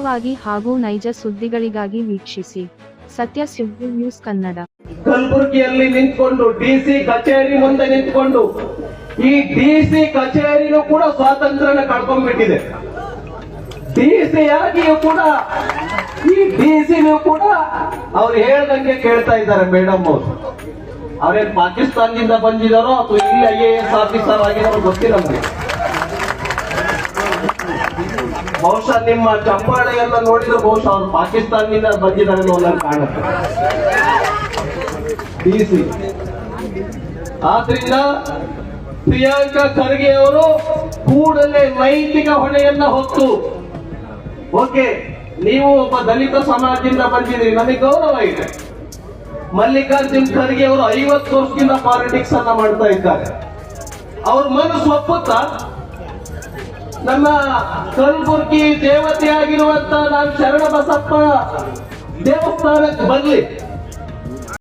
ಉಚಿತವಾಗಿ ಹಾಗೂ ನೈಜ ಸುದ್ದಿಗಳಿಗಾಗಿ ವೀಕ್ಷಿಸಿ. ಸತ್ಯ ಸುದ್ದಿ ನ್ಯೂಸ್ ಕನ್ನಡ. ಕಲಬುರಗಿಯಲ್ಲಿ ನಿಂತ್ಕೊಂಡು ಡಿಸಿ ಕಚೇರಿ ಮುಂದೆ ನಿಂತ್ಕೊಂಡು ಈ ಡಿಸಿ ಕಚೇರಿನೂ ಕೂಡ ಸ್ವಾತಂತ್ರ್ಯನ ಕಳ್ಕೊಂಡ್ಬಿಟ್ಟಿದೆ. ಡಿಸಿ ಕೂಡ, ಈ ಡಿಸಿನೂ ಕೂಡ ಅವ್ರು ಹೇಳ್ದಂಗೆ ಕೇಳ್ತಾ ಇದ್ದಾರೆ ಮೇಡಮ್ ಅವರು. ಅವ್ರೇನ್ ಪಾಕಿಸ್ತಾನದಿಂದ ಬಂದಿದಾರೋ ಅಥವಾ ಇಲ್ಲಿ ಐ ಎ ಎಸ್ ಆಫೀಸರ್ ಆಗಿದಾರೋ ಗೊತ್ತಿಲ್ಲ ಬಹುಶಃ ನಿಮ್ಮ ಚಪ್ಪಾಳೆ ಎಲ್ಲ ನೋಡಿದ್ರೆ ಬಹುಶಃ ಅವ್ರು ಪಾಕಿಸ್ತಾನದಿಂದ ಬಂದಿದ್ದಾರೆ ಅನ್ನೋ ನಂಗೆ ಕಾಣುತ್ತೆ ಡಿಸಿ ಆದ್ರಿಂದ ಪ್ರಿಯಾಂಕಾ ಖರ್ಗೆ ಅವರು ಕೂಡಲೇ ನೈತಿಕ ಹೊಣೆಯನ್ನ ಹೊತ್ತು. ಓಕೆ, ನೀವು ಒಬ್ಬ ದಲಿತ ಸಮಾಜದಿಂದ ಬಂದಿದ್ದೀರಿ, ನಮಗೆ ಗೌರವ ಇದೆ. ಮಲ್ಲಿಕಾರ್ಜುನ್ ಖರ್ಗೆ ಅವರು ಐವತ್ತು ವರ್ಷದಿಂದ ಪಾಲಿಟಿಕ್ಸ್ ಅನ್ನ ಮಾಡ್ತಾ ಇದ್ದಾರೆ. ಅವ್ರ ಮನಸ್ಸು ಒಪ್ಪುತ್ತಾ? ನಮ್ಮ ಕಲಬುರ್ಗಿ ದೇವತೆ ಆಗಿರುವಂತ ನಾನು ಶರಣ ಬಸಪ್ಪ ದೇವಸ್ಥಾನಕ್ಕೆ ಬರ್ಲಿ